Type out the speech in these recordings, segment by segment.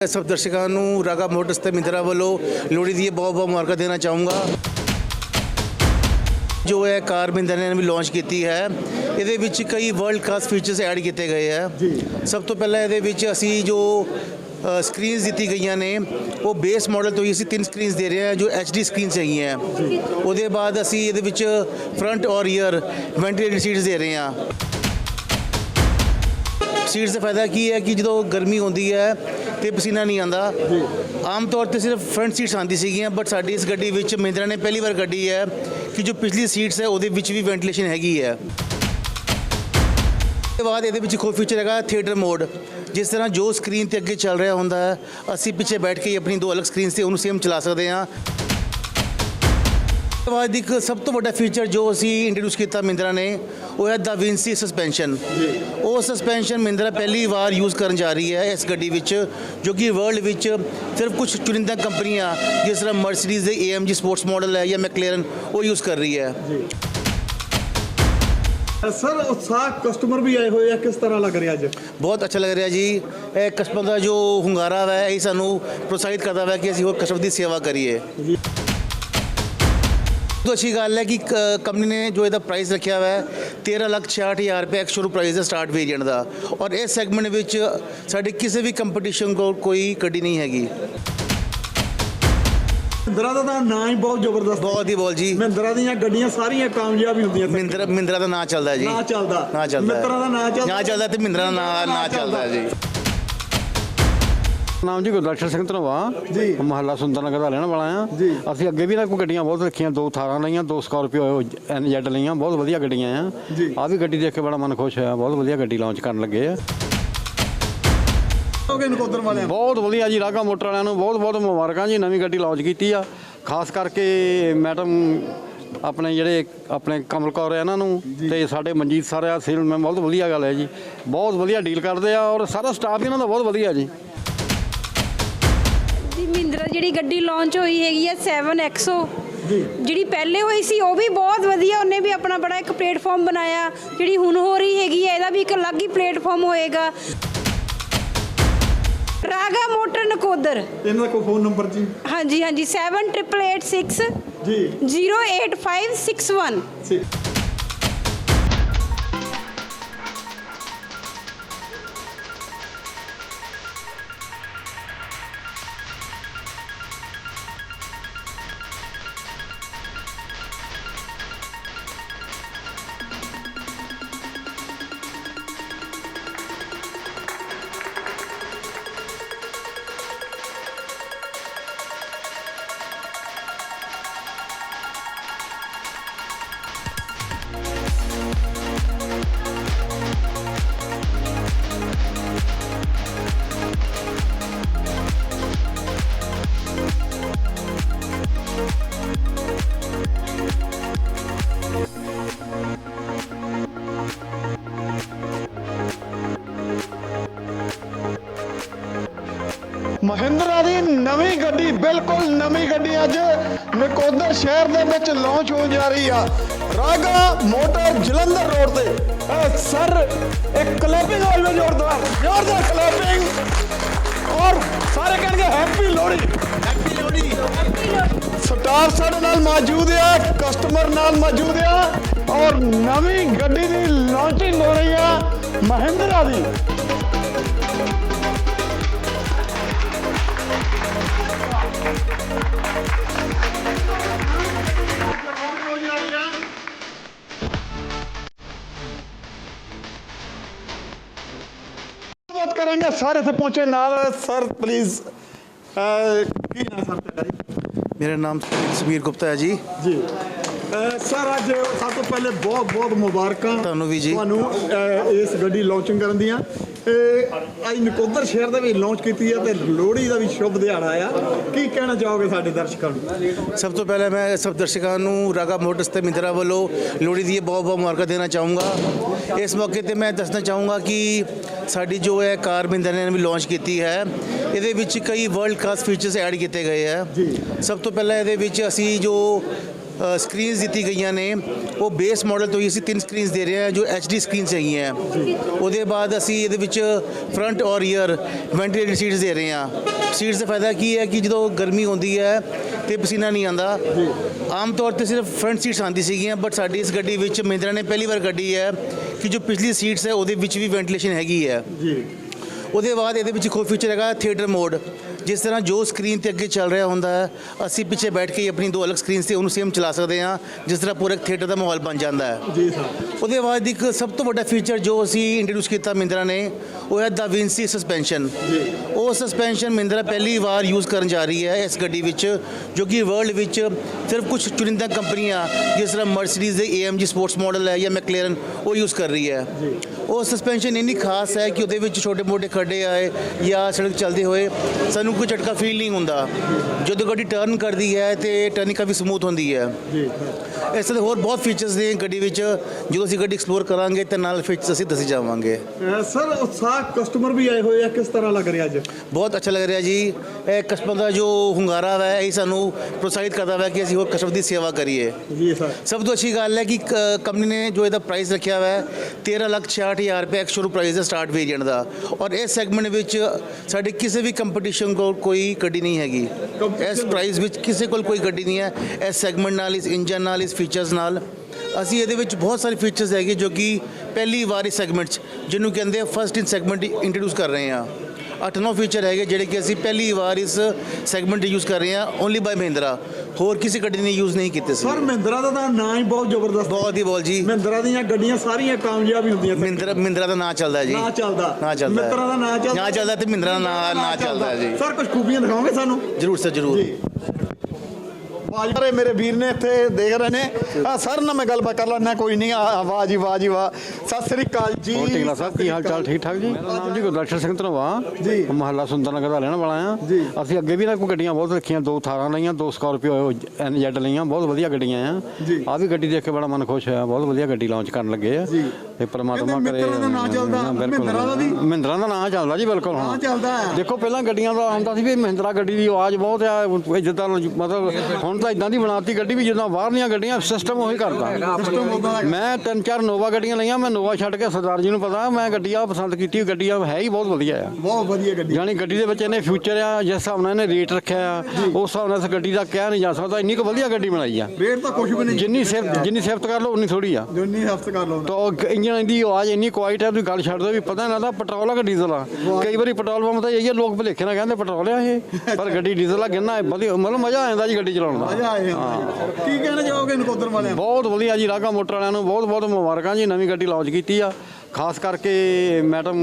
ਸਭ ਦਰਸ਼ਕਾਂ ਨੂੰ ਰਾਗਾ ਮੋਟਰਸ ਤੇ ਮਿੰਦਰਾ ਵੱਲੋਂ ਲੋਹੜੀ ਦੀ ਬਹੁਤ ਬਹੁਤ ਮੁਬਾਰਕਾਂ ਦੇਣਾ ਚਾਹੂੰਗਾ ਜੋ ਹੈ ਕਾਰ ਮਿੰਦਰਾ ਨੇ ਵੀ ਲਾਂਚ ਕੀਤੀ ਹੈ ਇਹਦੇ ਵਿੱਚ ਕਈ ਵਰਲਡ ਕਲਾਸ ਫੀਚਰਸ ਐਡ ਕੀਤੇ ਗਏ ਹੈ ਸਭ ਤੋਂ ਪਹਿਲਾਂ ਇਹਦੇ ਵਿੱਚ ਅਸੀਂ ਜੋ ਸਕਰੀਨਸ ਦਿੱਤੀ ਗਈਆਂ ਨੇ ਉਹ ਬੇਸ ਮਾਡਲ ਤੋਂ ਹੀ ਅਸੀਂ ਤਿੰਨ ਸਕਰੀਨਸ ਦੇ ਰਹੇ ਹਾਂ ਜੋ HD ਸਕਰੀਨਸ ਹੈਗੀਆਂ ਉਹਦੇ ਬਾਅਦ ਅਸੀਂ ਇਹਦੇ ਵਿੱਚ ਫਰੰਟ ਔਰ ਰੀਅਰ ਵੈਂਟੀਲੇਟਡ ਸੀਟਸ ਦੇ ਰਹੇ ਹਾਂ ਸੀਟਸ ਦਾ ਫਾਇਦਾ ਕੀ ਹੈ ਕਿ ਜਦੋਂ ਗਰਮੀ ਹੁੰਦੀ ਹੈ ਤੇ ਪਸੀਨਾ ਨਹੀਂ ਆਉਂਦਾ। ਆਮ ਤੌਰ ਤੇ ਸਿਰਫ ਫਰੰਟ ਸੀਟਸ ਆਉਂਦੀ ਸੀਗੀਆਂ ਬਟ ਸਾਡੀ ਇਸ ਗੱਡੀ ਵਿੱਚ ਮਹਿੰਦਰਾ ਨੇ ਪਹਿਲੀ ਵਾਰ ਗੱਡੀ ਹੈ ਕਿ ਜੋ ਪਿਛਲੀ ਸੀਟਸ ਹੈ ਉਹਦੇ ਵਿੱਚ ਵੀ ਵੈਂਟੀਲੇਸ਼ਨ ਹੈਗੀ ਹੈ। ਤੇ ਬਾਅਦ ਇਹਦੇ ਵਿੱਚ ਇੱਕ ਹੋਰ ਫੀਚਰ ਹੈਗਾ ਥੀਏਟਰ ਮੋਡ ਜਿਸ ਤਰ੍ਹਾਂ ਜੋ ਸਕਰੀਨ ਤੇ ਅੱਗੇ ਚੱਲ ਰਿਹਾ ਹੁੰਦਾ ਹੈ ਅਸੀਂ ਪਿੱਛੇ ਬੈਠ ਕੇ ਆਪਣੀ ਦੋ ਅਲੱਗ ਸਕਰੀਨਸ ਤੇ ਉਹਨੂੰ ਸੇਮ ਚਲਾ ਸਕਦੇ ਹਾਂ। ਬਾਅਦ ਇੱਕ ਸਭ ਤੋਂ ਵੱਡਾ ਫੀਚਰ ਜੋ ਅਸੀਂ ਇੰਟਰੋਡਿਊਸ ਕੀਤਾ ਮਿੰਦਰਾ ਨੇ ਉਹ ਹੈ ਦਾ ਵਿੰਸੀ ਸਸਪੈਂਸ਼ਨ ਉਹ ਸਸਪੈਂਸ਼ਨ ਮਿੰਦਰਾ ਪਹਿਲੀ ਵਾਰ ਯੂਜ਼ ਕਰਨ ਜਾ ਰਹੀ ਹੈ ਇਸ ਗੱਡੀ ਵਿੱਚ ਜੋ ਕਿ ਵਰਲਡ ਵਿੱਚ ਸਿਰਫ ਕੁਝ ਚੁਣਿੰਦਾ ਕੰਪਨੀਆਂ ਜਿਸ ਤਰ੍ਹਾਂ ਮਰਸੀਡੀਜ਼ ਦੇ AMG ਸਪੋਰਟਸ ਮਾਡਲ ਹੈ ਜਾਂ ਮੈਕਲੇਰਨ ਉਹ ਯੂਜ਼ ਕਰ ਰਹੀ ਹੈ। ਸਰ ਉਤਸ਼ਾਹ ਕਸਟਮਰ ਵੀ ਆਏ ਹੋਏ ਆ ਕਿਸ ਤਰ੍ਹਾਂ ਲੱਗ ਰਿਹਾ ਅੱਜ? ਬਹੁਤ ਅੱਛਾ ਲੱਗ ਰਿਹਾ ਜੀ। ਇਹ ਕਸਟਮਰ ਦਾ ਜੋ ਹੁੰਗਾਰਾ ਹੈ ਇਹ ਸਾਨੂੰ ਪ੍ਰੋਤਸਾਹਿਤ ਕਰਦਾ ਹੈ ਕਿ ਅਸੀਂ ਹੋਰ ਕਸਟਮਰ ਦੀ ਸੇਵਾ ਕਰੀਏ। ਤੋਂ ਅੱਛੀ ਗੱਲ ਹੈ ਕਿ ਕੰਪਨੀ ਨੇ ਜੋ ਇਹਦਾ ਪ੍ਰਾਈਸ ਰੱਖਿਆ ਹੋਇਆ ਹੈ 13 ਲੱਖ 66000 ਰੁਪਏ ਇੱਕ ਸ਼ੁਰੂ ਪ੍ਰਾਈਸ ਹੈ ਸਟਾਰਟ ਵੇਰੀਐਂਟ ਦਾ। ਔਰ ਇਸ ਸੈਗਮੈਂਟ ਵਿੱਚ ਸਾਡੇ ਕਿਸੇ ਵੀ ਕੰਪੀਟੀਸ਼ਨ ਕੋਲ ਕੋਈ ਗੱਡੀ ਨਹੀਂ ਹੈਗੀ। ਮਹਿੰਦਰਾ ਦਾ ਤਾਂ ਨਾਂ ਹੀ ਬਹੁਤ ਜ਼ਬਰਦਸਤ ਬਹੁਤ ਹੀ ਬੋਲ ਜੀ। ਮਹਿੰਦਰਾ ਦੀਆਂ ਗੱਡੀਆਂ ਸਾਰੀਆਂ ਕਾਮਯਾਬ ਹੀ ਹੁੰਦੀਆਂ ਮਿੰਦਰਾ ਮਿੰਦਰਾ ਦਾ ਨਾਂ ਚੱਲਦਾ ਜੀ। ਨਾਂ ਚੱਲਦਾ। ਨਾਂ ਚੱਲਦਾ। ਮਿੱਤਰਾਂ ਦਾ ਨਾਂ ਚੱਲਦਾ। ਨਾਂ ਚੱਲਦਾ ਤੇ ਮਿੰਦਰਾ ਦਾ ਨਾਂ ਨਾਂ ਚੱਲਦਾ। ਜੀ। ਨਾਮ ਜੀ ਗੁਰਦਰਸ਼ਨ ਸਿੰਘ ਧਨਵਾ ਜੀ। ਮਹੱਲਾ ਸੁੰਦਰ ਨਗਰ ਦਾ ਰਹਿਣ ਵਾਲਾ ਆ ਜੀ। ਅਸੀਂ ਅੱਗੇ ਵੀ ਨਾ ਕੋਈ ਗੱਡੀਆਂ ਬਹੁਤ ਰੱਖੀਆਂ ਦੋ ਥਾਰਾਂ ਲਈਆਂ ਦੋ ਸਕਾਰਪੀਓ ਐਨਜੈਡ ਲਈਆਂ ਬਹੁਤ ਵਧੀਆ ਗੱਡੀਆਂ ਆ। ਆ ਵੀ ਗੱਡੀ ਦੇਖ ਕੇ ਬੜਾ ਮਨ ਖੁਸ਼ ਹੋਇਆ ਬਹੁਤ ਵਧੀਆ ਗੱਡੀ ਲਾਂਚ ਕਰਨ ਲੱਗੇ ਆ ਹੋ ਗਏ ਨਕੋਦਰ ਵਾਲਿਆਂ। ਬਹੁਤ ਵਧੀਆ ਜੀ ਰਾਗਾ ਮੋਟਰ ਵਾਲਿਆਂ ਨੂੰ ਬਹੁਤ ਬਹੁਤ ਮੁਬਾਰਕਾਂ ਜੀ ਨਵੀਂ ਗੱਡੀ ਲਾਂਚ ਕੀਤੀ ਆ ਖਾਸ ਕਰਕੇ ਮੈਡਮ ਆਪਣੇ ਜਿਹੜੇ ਆਪਣੇ ਕਮਲ ਕੌਰ ਆ ਇਹਨਾਂ ਨੂੰ ਤੇ ਸਾਡੇ ਮਨਜੀਤ ਸਰ ਆ ਸੇਲਮੈਨ ਬਹੁਤ ਵਧੀਆ ਗੱਲ ਹੈ ਜੀ ਬਹੁਤ ਵਧੀਆ ਡੀਲ ਕਰਦੇ ਆ ਔਰ ਸਾਰਾ ਸਟਾਫ ਇਹਨਾਂ ਦਾ ਬਹੁਤ ਵਧੀਆ ਜੀ ਮਹਿੰਦਰਾ ਜਿਹੜੀ ਗੱਡੀ ਲਾਂਚ ਹੋਈ ਹੈਗੀ ਹੈ 7XO ਜਿਹੜੀ ਪਹਿਲੇ ਹੋਈ ਸੀ ਉਹ ਵੀ ਬਹੁਤ ਵਧੀਆ ਉਹਨੇ ਵੀ ਆਪਣਾ ਬੜਾ ਇੱਕ ਪਲੇਟਫਾਰਮ ਬਣਾਇਆ। ਜਿਹੜੀ ਹੁਣ ਹੋ ਰਹੀ ਹੈਗੀ ਹੈ ਇਹਦਾ ਵੀ ਇੱਕ ਅਲੱਗ ਹੀ ਪਲੇਟਫਾਰਮ ਹੋਏਗਾ। ਰਾਗਾ ਮੋਟਰ ਨਕੋਦਰ। ਇਹਨਾਂ ਦਾ ਕੋਈ ਫੋਨ ਨੰਬਰ ਜੀ? ਹਾਂਜੀ ਹਾਂਜੀ 7886 ਜੀ। 08561 ਮਹਿੰਦਰਾ ਦੀ ਨਵੀਂ ਗੱਡੀ ਬਿਲਕੁਲ ਨਵੀਂ ਗੱਡੀ ਅੱਜ ਨਕੋਦਰ ਸ਼ਹਿਰ ਦੇ ਵਿੱਚ ਲਾਂਚ ਹੋਣ ਜਾ ਰਹੀ ਆ। ਰਾਗਾ ਮੋਟਰ ਜਲੰਧਰ ਰੋਡ ਤੇ। ਸਰ ਇੱਕ ਕਲੈਪਿੰਗ ਹੈ ਜ਼ੋਰਦਾਰ ਜ਼ੋਰਦਾਰ ਕਲੈਪਿੰਗ ਔਰ ਸਾਰੇ ਕਹਿਣਗੇ happy Lohri. Happy Lohri. Staff ਸਾਡੇ ਨਾਲ ਮੌਜੂਦ ਆ ਕਸਟਮਰ ਨਾਲ ਮੌਜੂਦ ਆ। ਔਰ ਨਵੀਂ ਗੱਡੀ ਦੀ ਲਾਂਚਿੰਗ ਹੋ ਰਹੀ ਆ ਮਹਿੰਦਰਾ ਦੀ। ਕਰਾਂਗੇ ਸਾਰੇ ਇੱਥੇ ਪਹੁੰਚੇ ਨਾਲ। ਸਰ ਪਲੀਜ਼ ਕੀ ਨਾਮ ਸਰ ਤੁਹਾਡਾ ਜੀ? ਮੇਰਾ ਨਾਮ ਸੁਬੀਰ ਗੁਪਤਾ ਹੈ ਜੀ। ਜੀ। ਸਰ ਅੱਜ ਸਭ ਤੋਂ ਪਹਿਲੇ ਬਹੁਤ ਬਹੁਤ ਮੁਬਾਰਕਾਂ ਤੁਹਾਨੂੰ ਵੀ ਜੀ। ਤੁਹਾਨੂੰ ਇਸ ਗੱਡੀ ਲਾਂਚਿੰਗ ਕਰਨ ਦੀਆਂ। ਅੱਜ ਨਕੋਦਰ ਸ਼ਹਿਰ ਦੇ ਵਿੱਚ ਲਾਂਚ ਕੀਤੀ ਹੈ ਤੇ ਲੋਹੜੀ ਦਾ ਵੀ ਸ਼ੁਭ ਦਿਹਾੜਾ ਆ। ਕੀ ਕਹਿਣਾ ਚਾਹੋਗੇ ਸਾਡੇ ਦਰਸ਼ਕਾਂ ਨੂੰ? ਸਭ ਤੋਂ ਪਹਿਲਾਂ ਮੈਂ ਸਭ ਦਰਸ਼ਕਾਂ ਨੂੰ ਰਾਗਾ ਮੋਟਰਸ ਤੇ ਮਿੰਦਰਾ ਵੱਲੋਂ ਲੋਹੜੀ ਦੀ ਬਹੁਤ ਬਹੁਤ ਮੁਬਾਰਕਾਂ ਦੇਣਾ ਚਾਹੂੰਗਾ। ਇਸ ਮੌਕੇ ਤੇ ਮੈਂ ਦੱਸਣਾ ਚਾਹੂੰਗਾ ਕਿ ਸਾਡੀ ਜੋ ਹੈ ਕਾਰ ਮਿੰਦਰਾ ਨੇ ਵੀ ਲਾਂਚ ਕੀਤੀ ਹੈ ਇਹਦੇ ਵਿੱਚ ਕਈ ਵਰਲਡ ਕਲਾਸ ਫੀਚਰਸ ਐਡ ਕੀਤੇ ਗਏ ਹੈ ਜੀ। ਸਭ ਤੋਂ ਪਹਿਲਾਂ ਇਹਦੇ ਵਿੱਚ ਅਸੀਂ ਜੋ ਸਕਰੀਨਸ ਦਿੱਤੀ ਗਈਆਂ ਨੇ। ਉਹ ਬੇਸ ਮਾਡਲ ਤੋਂ ਹੀ ਅਸੀਂ ਤਿੰਨ ਸਕਰੀਨਸ ਦੇ ਰਹੇ ਹਾਂ ਜੋ HD ਸਕਰੀਨਸ ਹੈਗੀਆਂ। ਉਹਦੇ ਬਾਅਦ ਅਸੀਂ ਇਹਦੇ ਵਿੱਚ ਫਰੰਟ ਔਰ ਰੀਅਰ ਵੈਂਟੀਲੇਟਡ ਸੀਟਸ ਦੇ ਰਹੇ ਹਾਂ। ਸੀਟਸ ਦਾ ਫਾਇਦਾ ਕੀ ਹੈ ਕਿ ਜਦੋਂ ਗਰਮੀ ਹੁੰਦੀ ਹੈ ਤੇ ਪਸੀਨਾ ਨਹੀਂ ਆਉਂਦਾ। ਆਮ ਤੌਰ ਤੇ ਸਿਰਫ ਫਰੰਟ ਸੀਟਸ ਆਉਂਦੀ ਸੀਗੀਆਂ ਬਟ ਸਾਡੀ ਇਸ ਗੱਡੀ ਵਿੱਚ ਮਹਿੰਦਰਾ ਨੇ ਪਹਿਲੀ ਵਾਰ ਗੱਡੀ ਹੈ ਕਿ ਜੋ ਪਿਛਲੀ ਸੀਟਸ ਹੈ ਉਹਦੇ ਵਿੱਚ ਵੀ ਵੈਂਟੀਲੇਸ਼ਨ ਹੈਗੀ ਹੈ। ਜੀ। ਉਹਦੇ ਬਾਅਦ ਇਹਦੇ ਵਿੱਚ ਹੋਰ ਫੀਚਰ ਹੈਗਾ ਥੀਏਟਰ ਮੋਡ ਜਿਸ ਤਰ੍ਹਾਂ ਜੋ ਸਕਰੀਨ ਤੇ ਅੱਗੇ ਚੱਲ ਰਿਹਾ ਹੁੰਦਾ ਹੈ ਅਸੀਂ ਪਿੱਛੇ ਬੈਠ ਕੇ ਆਪਣੀ ਦੋ ਅਲੱਗ ਸਕਰੀਨਸ ਤੇ ਉਹਨੂੰ ਸੇਮ ਚਲਾ ਸਕਦੇ ਹਾਂ ਜਿਸ ਤਰ੍ਹਾਂ ਪੂਰਾ ਥੀਏਟਰ ਦਾ ਮਾਹੌਲ ਬਣ ਜਾਂਦਾ ਹੈ। ਜੀ ਸਰ। ਉਹਦੇ ਬਾਅਦ ਇੱਕ ਸਭ ਤੋਂ ਵੱਡਾ ਫੀਚਰ ਜੋ ਅਸੀਂ ਇੰਟਰੋਡਿਊਸ ਕੀਤਾ ਮਿੰਦਰਾ ਨੇ ਉਹ ਹੈ ਦਾ ਵਿੰਸੀ ਸਸਪੈਂਸ਼ਨ ਉਹ ਸਸਪੈਂਸ਼ਨ ਮਿੰਦਰਾ ਪਹਿਲੀ ਵਾਰ ਯੂਜ਼ ਕਰਨ ਜਾ ਰਹੀ ਹੈ ਇਸ ਗੱਡੀ ਵਿੱਚ ਜੋ ਕਿ ਵਰਲਡ ਵਿੱਚ ਸਿਰਫ ਕੁਝ ਚੁਣਿੰਦਾ ਕੰਪਨੀਆਂ ਜਿਸ ਤਰ੍ਹਾਂ ਮਰਸੀਡੀਜ਼ ਦੇ AMG ਸਪੋਰਟਸ ਮਾਡਲ ਹੈ ਜਾਂ ਮੈਕਲੇਰਨ ਉਹ ਯੂਜ਼ ਕਰ ਰਹੀ ਹੈ। ਉਹ ਸਸਪੈਂਸ਼ਨ ਇੰਨੀ ਖਾਸ ਹੈ ਕਿ ਉਹਦੇ ਵਿੱਚ ਛੋਟੇ ਮੋਟੇ ਖੱਡੇ ਆਏ ਜਾਂ ਸੜਕ ਚੱਲਦੇ ਹੋਏ ਸਾਨੂੰ ਕੋਈ ਝਟਕਾ ਫੀਲ ਨਹੀਂ ਹੁੰਦਾ। ਜਦੋਂ ਗੱਡੀ ਟਰਨ ਕਰਦੀ ਹੈ ਤੇ ਟਰਨਿੰਗ ਕਾਫੀ ਸਮੂਥ ਹੁੰਦੀ ਹੈ। ਜੀ। ਇਸ ਤਰ੍ਹਾਂ ਦੇ ਹੋਰ ਬਹੁਤ ਫੀਚਰਸ ਨੇ ਗੱਡੀ ਵਿੱਚ ਜਦੋਂ ਅਸੀਂ ਗੱਡੀ ਐਕਸਪਲੋਰ ਕਰਾਂਗੇ ਤੇ ਨਾਲ ਫੀਚਰਸ ਅਸੀਂ ਦੱਸੀ ਜਾਵਾਂਗੇ। ਸਰ ਉਤਸ਼ਾਹ ਕਸਟਮਰ ਵੀ ਆਏ ਹੋਏ ਆ ਕਿਸ ਤਰ੍ਹਾਂ ਲੱਗ ਰਿਹਾ ਅੱਜ? ਬਹੁਤ ਅੱਛਾ ਲੱਗ ਰਿਹਾ ਜੀ। ਇਹ ਕਸਟਮਰ ਦਾ ਜੋ ਹੁੰਗਾਰਾ ਹੈ ਇਹ ਸਾਨੂੰ ਪ੍ਰੋਤਸਾਹਿਤ ਕਰਦਾ ਹੈ ਕਿ ਅਸੀਂ ਹੋਰ ਕਸਟਮਰ ਦੀ ਸੇਵਾ ਕਰੀਏ। ਜੀ ਸਰ। ਸਭ ਤੋਂ ਅੱਛੀ ਗੱਲ ਹੈ ਕਿ ਕੰਪਨੀ ਨੇ ਜੋ ਇਹਦਾ ਪ੍ਰਾਈਸ ਰੱਖਿਆ ਹੋਇਆ ਹੈ 13 ਲੱਖ 66000 ਰੁਪਏ ਇੱਕ ਸ਼ੁਰੂ ਪ੍ਰਾਈਸ ਹੈ ਸਟਾਰਟ ਵੇਰੀਐਂਟ ਦਾ। ਔਰ ਇਸ ਸੈਗਮੈਂਟ ਵਿੱਚ ਸਾਡੇ ਕਿਸੇ ਵੀ ਕੰਪੀਟੀਸ਼ਨ ਕੋਲ ਕੋਈ ਗੱਡੀ ਨਹੀਂ ਹੈਗੀ। ਇਸ ਪ੍ਰਾਈਸ ਵਿੱਚ ਕਿਸੇ ਕੋਲ ਕੋਈ ਗੱਡੀ ਨਹੀਂ ਹੈ। ਇਸ ਸੈਗਮੈਂਟ ਨਾਲ ਇਸ ਇੰਜਨ ਨਾਲ ਇਸ ਫੀਚਰਸ ਨਾਲ। ਅਸੀਂ ਇਹਦੇ ਵਿੱਚ ਬਹੁਤ ਸਾਰੇ ਫੀਚਰਸ ਹੈਗੇ ਜੋ ਕਿ ਪਹਿਲੀ ਵਾਰ ਇਸ ਸੈਗਮੈਂਟ 'ਚ ਜਿਹਨੂੰ ਕਹਿੰਦੇ ਆ ਫਸਟ ਇਨ ਸੈਗਮੈਂਟ ਇੰਟਰੋਡਿਊਸ ਕਰ ਰਹੇ ਅੱਠ ਨੌ ਫੀਚਰ ਹੈਗੇ ਜਿਹੜੇ ਕਿ ਅਸੀਂ ਪਹਿਲੀ ਵਾਰ ਇਸ ਸੈਗਮੈਂਟ ਯੂਜ਼ ਕਰ ਰਹੇ ਹਾਂ ਓਨਲੀ ਬਾਈ ਮਹਿੰਦਰਾ ਹੋਰ ਕਿਸੇ ਗੱਡੀ ਨੇ ਯੂਜ਼ ਨਹੀਂ ਕੀਤੇ ਸੀ। ਸਰ ਮਹਿੰਦਰਾ ਦਾ ਤਾਂ ਨਾਂ ਹੀ ਬਹੁਤ ਜ਼ਬਰਦਸਤ ਬਹੁਤ ਹੀ ਬੋਲ ਜੀ। ਮਹਿੰਦਰਾ ਦੀਆਂ ਗੱਡੀਆਂ ਸਾਰੀਆਂ ਕਾਮਯਾਬ ਹੀ ਹੁੰਦੀਆਂ ਸਰ ਮਿੰਦਰਾ ਮਿੰਦਰਾ ਦਾ ਨਾਂ ਚੱਲਦਾ ਜੀ। ਨਾਂ ਚੱਲਦਾ। ਨਾਂ ਚੱਲਦਾ। ਮਿੱਤਰਾਂ ਦਾ ਨਾਂ ਚੱਲਦਾ। ਨਾਂ ਚੱਲਦਾ ਤੇ ਮਿੰਦਰਾ ਦਾ ਨਾਂ ਨਾਂ ਚੱਲਦਾ ਜੀ। ਸਰ ਕੁਝ ਖੂਬੀਆਂ ਦਿਖਾਓਗੇ ਸਾਨੂੰ? ਜਰੂਰ ਸਰ ਜਰੂਰ। ਬਾਜਰੇ ਮੇਰੇ ਵੀਰ ਨੇ ਇੱਥੇ ਦੇਖ ਰਹੇ ਨੇ ਆ ਸਰ ਨਾਲ ਮੈਂ ਗੱਲਬਾਤ ਕਰ ਲੈਣਾ ਕੋਈ ਨਹੀਂ ਆ ਵਾਹ ਜੀ ਵਾਹ ਜੀ ਵਾਹ ਸਤਿ ਸ੍ਰੀ ਅਕਾਲ ਜੀ ਹੋਰ ਟਿਕਲਾ ਸਾਹਿਬ ਕੀ ਹਾਲ ਚਾਲ ਠੀਕ ਠਾਕ ਜੀ ਜੀ ਗੁਰਦਰਸ਼ਨ ਸਿੰਘ ਧਨਵਾ ਜੀ। ਮਹੱਲਾ ਸੁੰਦਰ ਨਗਰ ਦਾ ਰਹਿਣ ਵਾਲਾ ਆ। ਅਸੀਂ ਅੱਗੇ ਵੀ ਨਾ ਕੋਈ ਗੱਡੀਆਂ ਬਹੁਤ ਰੱਖੀਆਂ ਦੋ ਥਾਰਾਂ ਲਈਆਂ ਦੋ ਸਕਾਰਪੀਓ ਐਨਜ਼ੈਡ ਲਈਆਂ ਬਹੁਤ ਵਧੀਆ ਗੱਡੀਆਂ ਆ। ਆ ਵੀ ਗੱਡੀ ਦੇਖ ਕੇ ਬੜਾ ਮਨ ਖੁਸ਼ ਹੋਇਆ ਬਹੁਤ ਵਧੀਆ ਗੱਡੀ ਲਾਂਚ ਕਰਨ ਲੱਗੇ ਆ ਜੀ। ਤੇ ਪ੍ਰਮਾਤਮਾ ਕਰੇ। ਮਹਿੰਦਰਾ ਦਾ ਵੀ? ਮਹਿੰਦਰਾ ਦਾ ਨਾਂ ਚੱਲਦਾ ਜੀ ਬਿਲਕੁਲ ਹਾਂ ਚੱਲਦਾ। ਦੇਖੋ ਪਹਿਲਾਂ ਗੱਡੀਆਂ ਦਾ ਆਉਂਦਾ ਸੀ ਵੀ ਮਹਿੰਦਰਾ ਗੱਡੀ ਦੀ ਆਵਾਜ਼ ਬਹੁਤ ਆ ਜਿੱਦਾਂ ਮਤਲਬ ਹੁਣ ਤਾਂ ਇਦਾਂ ਦੀ ਬਣਾਤੀ ਗੱਡੀ ਵੀ ਜਿੱਦਾਂ ਬਾਹਰਲੀਆਂ ਗੱਡੀਆਂ ਸਿਸਟਮ ਉਹੀ ਕਰਦਾ। ਸਿਸਟਮ ਦਾ ਮੈਂ ਤਿੰਨ ਚਾਰ ਨੋਵਾ ਗੱਡੀਆਂ ਲਈਆਂ ਮੈਂ ਨੋਵਾ ਛੱਡ ਕੇ ਸਰਦਾਰ ਜੀ ਨੂੰ ਪਤਾ ਮੈਂ ਗੱਡੀ ਆ ਪਸੰਦ ਕੀਤੀ ਗੱਡੀ ਆ ਹੈ ਹੀ ਬਹੁਤ ਵਧੀਆ ਆ। ਬਹੁਤ ਵਧੀਆ ਗੱਡੀ। ਯਾਨੀ ਗੱਡੀ ਦੇ ਵਿੱਚ ਇਹਨੇ ਫਿਊਚਰ ਆ ਜਿਸ ਹਿਸਾਬ ਨਾਲ ਇਹਨੇ ਰੇਟ ਰੱਖਿਆ ਆ ਉਸ ਹਿਸਾਬ ਨਾਲ ਇਸ ਗੱਡੀ ਦਾ ਕਹਿ ਨਹੀਂ ਜਾ ਸਕਦਾ ਇੰਨੀ ਕੁ ਵਧੀਆ ਗੱਡੀ ਬਣਾਈ ਆ। ਰੇਟ ਤਾਂ ਕੁਝ ਵੀ ਨਹੀਂ ਜਿੰਨੀ ਸਿਫਤ ਜਿੰਨੀ ਸਿਫਤ ਕਰ ਲਓ ਉਨੀ ਥੋੜੀ ਆ। ਜਿੰਨੀ ਹਫਤ ਕਰ ਲਓ। ਤਾਂ ਇੰਜਨ ਦੀ ਆਵਾਜ਼ ਇੰਨੀ ਕੁਆਇਟ ਹੈ ਤੁਸੀਂ ਗੱਲ ਛੱਡ ਦਿਓ ਵੀ ਪਤਾ ਨਹੀਂ ਲੱਗਦਾ ਪੈਟਰੋਲ ਆ ਕਿ ਡੀਜ਼ਲ ਆ। ਕਈ ਵਾਰੀ ਪੈਟਰੋਲ ਪੰਪ ਤੇ ਜਾਈਏ ਲੋਕ ਭੁਲੇਖੇ ਨਾਲ ਕਹਿੰਦੇ ਪੈਟਰੋਲ ਆ ਇਹ ਪਰ ਗੱਡੀ ਡੀਜ਼ਲ ਆ ਕਿੰਨਾ ਵਧੀਆ ਮਤਲਬ ਮਜ਼ਾ ਆ ਜਾਂਦਾ ਜੀ ਗੱਡੀ ਚਲਾਉਣ ਦਾ। ਮਜ਼ਾ ਆਏ ਕੀ ਕਹਿਣਾ ਚਾਹੋਗੇ ਨਕੋਦਰ ਵਾਲਿਆਂ ਨੂੰ? ਬਹੁਤ ਵਧੀਆ ਜੀ ਰਾਗਾ ਮੋਟਰ ਵਾਲਿਆਂ ਨੂੰ ਬਹੁਤ ਬਹੁਤ ਮੁਬਾਰਕਾਂ ਜੀ ਨਵੀਂ ਗੱਡੀ ਲਾਂਚ ਕੀਤੀ ਆ। ਖਾਸ ਕਰਕੇ ਮੈਡਮ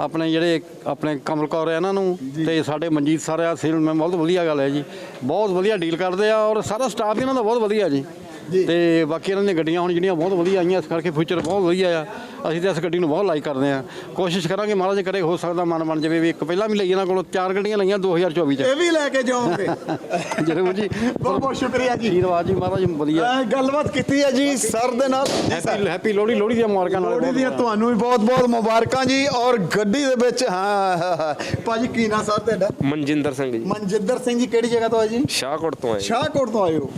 ਆਪਣੇ ਜਿਹੜੇ ਆਪਣੇ ਕਮਲ ਕੌਰ ਇਹਨਾਂ ਨੂੰ ਤੇ ਸਾਡੇ ਮਨਜੀਤ ਸਰ ਆ ਸੇਲਮੈਨ ਬਹੁਤ ਵਧੀਆ ਗੱਲ ਹੈ ਜੀ। ਬਹੁਤ ਵਧੀਆ ਡੀਲ ਕਰਦੇ ਆ ਔਰ ਸਾਰਾ ਸਟਾਫ ਇਹਨਾਂ ਦਾ ਬਹੁਤ ਵਧੀਆ ਜੀ। ਤੇ ਬਾਕੀ ਇਹਨਾਂ ਦੀਆਂ ਗੱਡੀਆਂ ਹੁਣ ਜਿਹੜੀਆਂ ਬਹੁਤ ਵਧੀਆ ਆਈਆਂ ਇਸ ਕਰਕੇ ਫਿਊਚਰ ਬਹੁਤ ਵਧੀਆ ਆ। ਅਸੀਂ ਤਾਂ ਇਸ ਗੱਡੀ ਨੂੰ ਬਹੁਤ ਲਾਈਕ ਕਰਦੇ ਆ ਕੋਸ਼ਿਸ਼ ਕਰਾਂਗੇ ਮਹਾਰਾਜ ਕਰੇ ਹੋ ਸਕਦਾ ਮਨ ਬਣ ਜਾਵੇ ਵੀ ਇੱਕ ਪਹਿਲਾਂ ਵੀ ਲਈ ਇਹਨਾਂ ਕੋਲੋਂ ਚਾਰ ਗੱਡੀਆਂ ਲਈਆਂ 2024 ਚ। ਇਹ ਵੀ ਲੈ ਕੇ ਜਾਓਗੇ। ਜਰੂਰ ਜੀ। ਬਹੁਤ ਬਹੁਤ ਸ਼ੁਕਰੀਆ ਜੀ। ਧੰਨਵਾਦ ਜੀ ਮਹਾਰਾਜ ਵਧੀਆ। ਗੱਲਬਾਤ ਕੀਤੀ ਹੈ ਜੀ ਸਰ ਦੇ ਨਾਲ। ਹੈਪੀ ਹੈਪੀ ਲੋਹੜੀ ਲੋਹੜੀ ਦੀਆਂ ਮੁਬਾਰਕਾਂ ਨਾਲ। ਲੋਹੜੀ ਦੀਆਂ ਤੁਹਾਨੂੰ ਵੀ ਬਹੁਤ ਬਹੁਤ ਮੁਬਾਰਕਾਂ ਜੀ। ਔਰ ਗੱਡੀ ਦੇ ਵਿੱਚ ਹਾਂ। ਭਾਜੀ ਕੀ ਨਾਂ ਸਰ ਤੁਹਾਡਾ? ਮਨਜਿੰਦਰ ਸਿੰਘ ਜੀ। ਮਨਜਿੰਦਰ ਸਿੰਘ ਜੀ ਕਿਹੜੀ ਜਗ੍ਹਾ ਤੋਂ ਆਏ ਜੀ? ਸ਼ਾਹਕੋਟ ਤੋਂ ਆਏ। ਸ਼ਾਹਕੋਟ ਤੋਂ ਆਏ ਹੋ।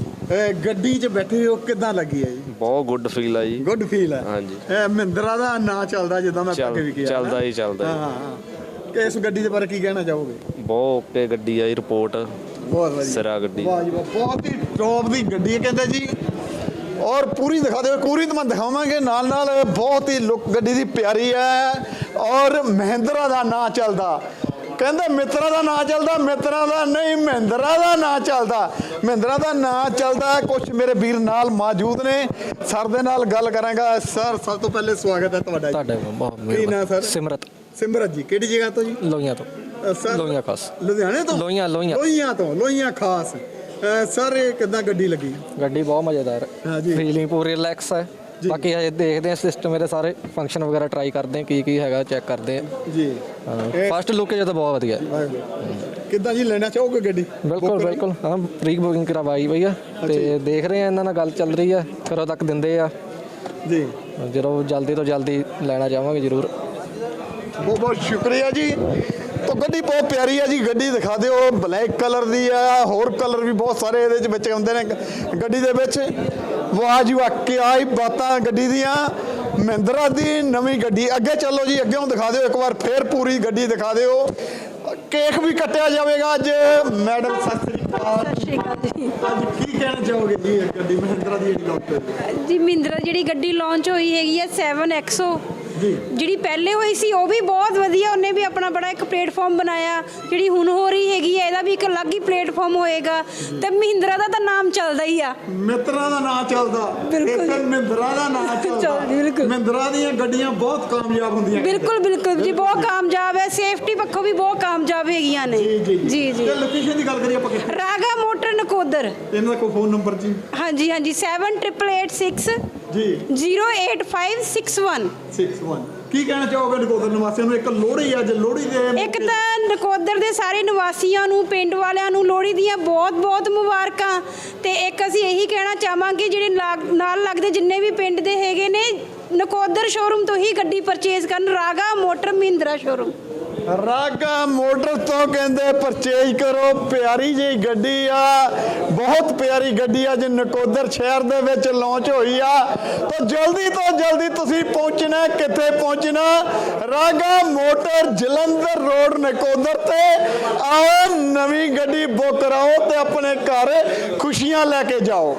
ਗੱਡੀ 'ਚ ਬੈਠੇ ਹੋ ਕਿੱਦਾਂ ਲੱਗੀ ਹੈ ਜੀ? ਬਹੁਤ ਗੁੱਡ ਫੀਲ ਆ ਜੀ। ਗੁੱਡ ਫੀਲ ਹੈ ਹਾਂਜੀ। ਇਹ ਮਹਿੰਦਰਾ ਦਾ ਨਾਂ ਚੱਲਦਾ ਜਿੱਦਾਂ ਮੈਂ ਅੱਗੇ ਵੀ ਕਿਹਾ ਚੱਲਦਾ। ਹੀ ਚੱਲਦਾ ਹਾਂ ਜੀ। ਹਾਂ। ਇਸ ਗੱਡੀ ਦੇ ਬਾਰੇ ਕੀ ਕਹਿਣਾ ਚਾਹੋਗੇ? ਬਹੁਤ ਓਕੇ ਗੱਡੀ ਆਈ ਰਿਪੋਰਟ ਬਹੁਤ ਵਧੀਆ। ਸਿਰਾ ਗੱਡੀ। ਵਾਹ ਜੀ ਬਹੁਤ ਹੀ ਟੌਪ ਦੀ ਗੱਡੀ ਹੈ ਕਹਿੰਦੇ ਜੀ। ਔਰ ਪੂਰੀ ਦਿਖਾ ਦਿਓ ਪੂਰੀ ਤਾਂ ਮੈਂ ਦਿਖਾਵਾਂਗੇ। ਨਾਲ ਨਾਲ ਬਹੁਤ ਹੀ ਲੁੱਕ ਗੱਡੀ ਦੀ ਪਿਆਰੀ ਹੈ। ਔਰ ਮਹਿੰਦਰਾ ਦਾ ਨਾਂ ਚੱਲਦਾ। ਕਹਿੰਦੇ ਮਿੱਤਰਾਂ ਦਾ ਨਾਂ ਚੱਲਦਾ ਮਿੱਤਰਾਂ ਦਾ ਨਹੀਂ ਮਹਿੰਦਰਾ ਦਾ ਨਾਂ ਚੱਲਦਾ। ਮਹਿੰਦਰਾ ਦਾ ਨਾਂ ਚੱਲਦਾ ਕੁਝ ਮੇਰੇ ਵੀਰ ਨਾਲ ਮੌਜੂਦ ਨੇ। ਸਰ ਦੇ ਨਾਲ ਗੱਲ ਕਰਾਂਗਾ। ਸਰ ਸਭ ਤੋਂ ਪਹਿਲੇ ਸਵਾਗਤ ਹੈ ਤੁਹਾਡਾ ਜੀ। ਤੁਹਾਡੇ ਬਹੁਤ ਕੀ ਨਾਂ ਸਰ? ਸਿਮਰਤ। ਸਿਮਰਤ ਜੀ ਕਿਹੜੀ ਜਗ੍ਹਾ ਤੋਂ ਜੀ? ਲੋਹੀਆਂ ਤੋਂ। ਅ, ਸਰ ਲੋਹੀਆਂ ਖਾਸ। ਲੁਧਿਆਣੇ ਤੋਂ? ਲੋਹੀਆਂ- ਲੋਹੀਆਂ। ਲੋਹੀਆਂ ਤੋਂ ਲੋਹੀਆਂ ਖਾਸ। ਅ, ਸਰ ਇਹ ਕਿੱਦਾਂ ਗੱਡੀ ਲੱਗੀ? ਗੱਡੀ ਬਹੁਤ ਮਜ਼ੇਦਾਰ। ਹਾਂ ਜੀ। ਫੀਲਿੰਗ ਪੂਰੀ ਰਿਲੈਕਸ ਹੈ। ਬਾਕੀ ਹਜੇ ਦੇਖਦੇ ਆ ਸਿਸਟਮ ਇਹਦੇ ਸਾਰੇ ਫੰਕਸ਼ਨ ਵਗੈਰਾ ਟਰਾਈ ਕਰਦੇ ਆ ਕੀ ਕੀ ਹੈਗਾ ਚੈੱਕ ਕਰਦੇ ਜੀ। ਆ ਇਹ- ਫਸਟ ਲੁੱਕ ਜੇ ਤਾਂ ਬਹੁਤ ਵਧੀਆ। ਹੈ। ਵਾਹਿਗੁਰੂ। ਕਿੱਦਾਂ ਜੀ ਲੈਣਾ ਚਾਹੋਗੇ ਗੱਡੀ? ਬਿਲਕੁਲ ਬਿਲਕੁਲ। ਹਾਂ ਪ੍ਰੀ ਬੁਕਿੰਗ ਕਰਵਾਈ ਪਈ ਆ ਤੇ ਦੇਖ ਰਹੇ ਆ ਇਹਨਾਂ ਨਾਲ ਗੱਲ ਚੱਲ ਰਹੀ ਆ ਕਦੋਂ ਤੱਕ ਦਿੰਦੇ ਆ। ਜੀ। ਜਦੋਂ ਜਲਦੀ ਤੋਂ ਜਲਦੀ ਲੈਣਾ ਚਾਹਾਂਗੇ ਜ਼ਰੂਰ। ਬਹੁਤ ਬਹੁਤ ਸ਼ੁਕਰੀਆ ਜੀ। ਤਾਂ ਗੱਡੀ ਬਹੁਤ ਪਿਆਰੀ ਆ ਜੀ ਗੱਡੀ ਦਿਖਾ ਦਿਓ ਬਲੈਕ ਕਲਰ ਦੀ ਆ ਹੋਰ ਕਲਰ ਵੀ ਬਹੁਤ ਸਾਰੇ ਇਹਦੇ ਚ ਵਿੱਚ ਆਉਂਦੇ ਨੇ ਗੱਡੀ ਦੇ ਵਿੱਚ। ਵਾਹ ਜੀ ਵਾਹ ਕੀ ਆਈ ਬਾਤਾਂ ਗੱਡੀ ਦੀਆਂ। ਮਹਿੰਦਰਾ ਦੀ ਨਵੀਂ ਗੱਡੀ ਅੱਗੇ ਚੱਲੋ ਜੀ ਅੱਗੇੋਂ ਦਿਖਾ ਦਿਓ ਇੱਕ ਵਾਰ ਫੇਰ ਪੂਰੀ ਗੱਡੀ ਦਿਖਾ ਦਿਓ। ਕੇਕ ਵੀ ਕੱਟਿਆ ਜਾਵੇਗਾ ਅੱਜ। ਮੈਡਮ ਸਤਿ ਸ੍ਰੀ ਅਕਾਲ। ਸਤਿ ਸ਼੍ਰੀ ਅਕਾਲ ਜੀ। ਅੱਜ ਕੀ ਕਹਿਣਾ ਚਾਹੋਗੇ ਜੀ ਗੱਡੀ ਮਹਿੰਦਰਾ ਦੀ ਜਿਹੜੀ ਲਾਂਚ ਹੋਈ ਜੀ ਮਹਿੰਦਰਾ ਜਿਹੜੀ ਗੱਡੀ ਲਾਂਚ ਹੋਈ ਹੈਗੀ ਹੈ 7XO ਜੀ ਜਿਹੜੀ ਪਹਿਲੇ ਹੋਈ ਸੀ ਉਹ ਵੀ ਬਹੁਤ ਵਧੀਆ ਉਹਨੇ ਵੀ ਆਪਣਾ ਬੜਾ ਇੱਕ ਪਲੇਟਫਾਰਮ ਬਣਾਇਆ। ਜਿਹੜੀ ਹੁਣ ਹੋ ਰਹੀ ਹੈਗੀ ਹੈ ਇਹਦਾ ਵੀ ਇੱਕ ਅਲੱਗ ਹੀ ਪਲੇਟਫਾਰਮ ਹੋਏਗਾ। ਤੇ ਮਹਿੰਦਰਾ ਦਾ ਤਾਂ ਨਾਮ ਚੱਲਦਾ ਹੀ ਆ। ਮਿੱਤਰਾਂ ਦਾ ਨਾਂ ਚੱਲਦਾ। ਬਿਲਕੁਲ। ਮਹਿੰਦਰਾ ਦਾ ਨਾਂ ਚੱਲਦਾ। ਬਿਲਕੁਲ। ਮਹਿੰਦਰਾ ਦੀਆਂ ਗੱਡੀਆਂ ਬਹੁਤ ਕਾਮਯਾਬ ਹੁੰਦੀਆਂ ਬਿਲਕੁਲ ਬਿਲਕੁਲ ਜੀ ਬਹੁਤ ਕਾਮਯਾਬ ਹੈ। ਸੇਫਟੀ ਪੱਖੋਂ ਵੀ ਬਹੁਤ ਕਾਮਯਾਬ ਹੈਗੀਆਂ ਨੇ। ਜੀ ਜੀ ਤੇ ਲੋਕੇਸ਼ਨ ਦੀ ਗੱਲ ਕਰੀਏ ਆਪਾਂ ਰਾਗਾ ਨਕੋਦਰ ਇਹਨਾਂ ਦਾ ਕੋਈ ਫੋਨ ਨੰਬਰ ਜੀ? ਹਾਂਜੀ ਹਾਂਜੀ 7886 ਜੀ। 08561 61 ਕੀ ਕਹਿਣਾ ਚਾਹੋਗੇ ਨਕੋਦਰ ਨਿਵਾਸੀਆਂ ਨੂੰ? ਇੱਕ ਲੋਹੜੀ ਅੱਜ ਲੋਹੜੀ ਦੇ ਇੱਕ ਤਾਂ ਨਕੋਦਰ ਦੇ ਸਾਰੇ ਨਿਵਾਸੀਆਂ ਨੂੰ ਪਿੰਡ ਵਾਲਿਆਂ ਨੂੰ ਲੋਹੜੀ ਦੀਆਂ ਬਹੁਤ-ਬਹੁਤ ਮੁਬਾਰਕਾਂ ਤੇ ਇੱਕ ਅਸੀਂ ਇਹੀ ਕਹਿਣਾ ਚਾਹਾਂਗੇ ਜਿਹੜੇ ਨਾਲ ਲੱਗਦੇ ਜਿੰਨੇ ਵੀ ਪਿੰਡ ਦੇ ਹੈਗੇ ਨੇ ਨਕੋਦਰ ਸ਼ੋਰੂਮ ਤੋਂ ਹੀ ਗੱਡੀ ਪਰਚੇਜ਼ ਕਰਨ Raga motor Mahindra showroom Raga motor ਤੋਂ ਕਹਿੰਦੇ ਪਰਚੇਜ ਕਰੋ, ਪਿਆਰੀ ਜਿਹੀ ਗੱਡੀ ਆ, ਬਹੁਤ ਪਿਆਰੀ ਗੱਡੀ ਆ, ਜੇ ਨਕੋਦਰ ਸ਼ਹਿਰ ਦੇ ਵਿੱਚ ਲਾਂਚ ਹੋਈ ਆ, ਤਾਂ ਜਲਦੀ ਤੋਂ ਜਲਦੀ ਤੁਸੀਂ ਪਹੁੰਚਣਾ, ਕਿੱਥੇ ਪਹੁੰਚਣਾ? ਰਾਗਾ ਮੋਟਰ ਜਲੰਧਰ ਰੋਡ ਨਕੋਦਰ ਤੇ। ਆਓ, ਨਵੀਂ ਗੱਡੀ ਬੁੱਕ ਕਰਾਓ ਤੇ ਆਪਣੇ ਘਰ ਖੁਸ਼ੀਆਂ ਲੈ ਕੇ ਜਾਓ।